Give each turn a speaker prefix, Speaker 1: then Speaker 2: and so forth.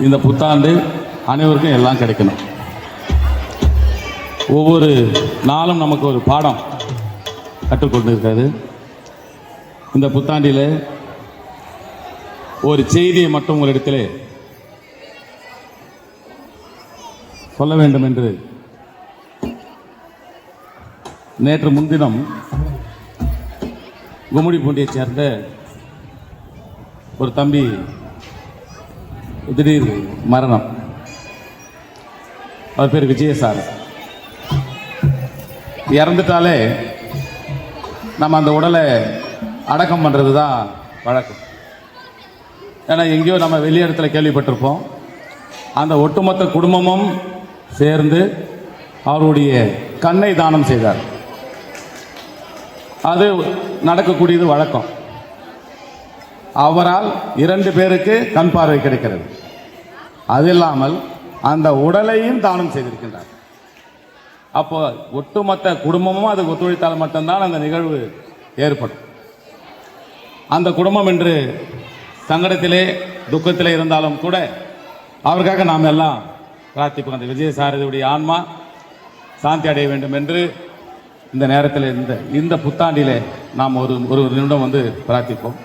Speaker 1: இந்த புத்தாண்டு அனைவருக்கும் எல்லாம் கிடைக்கணும். ஒவ்வொரு நாளும் நமக்கு ஒரு பாடம் கற்றுக்கொண்டிருக்காது இந்த புத்தாண்டில் ஒரு செய்தியை மட்டும் உங்களிடத்தில் சொல்ல வேண்டும் என்று நேற்று முன்தினம் கும்மிடிப்பூண்டியை சேர்ந்த ஒரு தம்பி திடீர் மரணம். அவர் பேர் விஜயசார். இறந்துட்டாலே நம்ம அந்த உடலை அடக்கம் பண்ணுறது தான் வழக்கம். ஏன்னா எங்கேயோ நம்ம வெளி இடத்துல கேள்விப்பட்டிருப்போம். அந்த ஒட்டுமொத்த குடும்பமும் சேர்ந்து அவருடைய கண்ணை தானம் செய்தார். அது நடக்கக்கூடியது வழக்கம். அவரால் இரண்டு பேருக்கு கண் பார்வை கிடைக்கிறது. அது இல்லாமல் அந்த உடலையும் தானம் செய்திருக்கின்றார். அப்போ ஒட்டுமொத்த குடும்பமும் அதுக்கு ஒத்துழைத்தால் மட்டும்தான் அந்த நிகழ்வு ஏற்படும். அந்த குடும்பம் என்று சங்கடத்திலே துக்கத்திலே இருந்தாலும் கூட அவருக்காக நாம் எல்லாம் பிரார்த்திப்போம். அந்த விஜயசாரதியுடைய ஆன்மா சாந்தி அடைய வேண்டும் என்று இந்த நேரத்தில் இந்த இந்த புத்தாண்டிலே நாம் ஒரு ஒரு நிமிடம் வந்து பிரார்த்திப்போம்.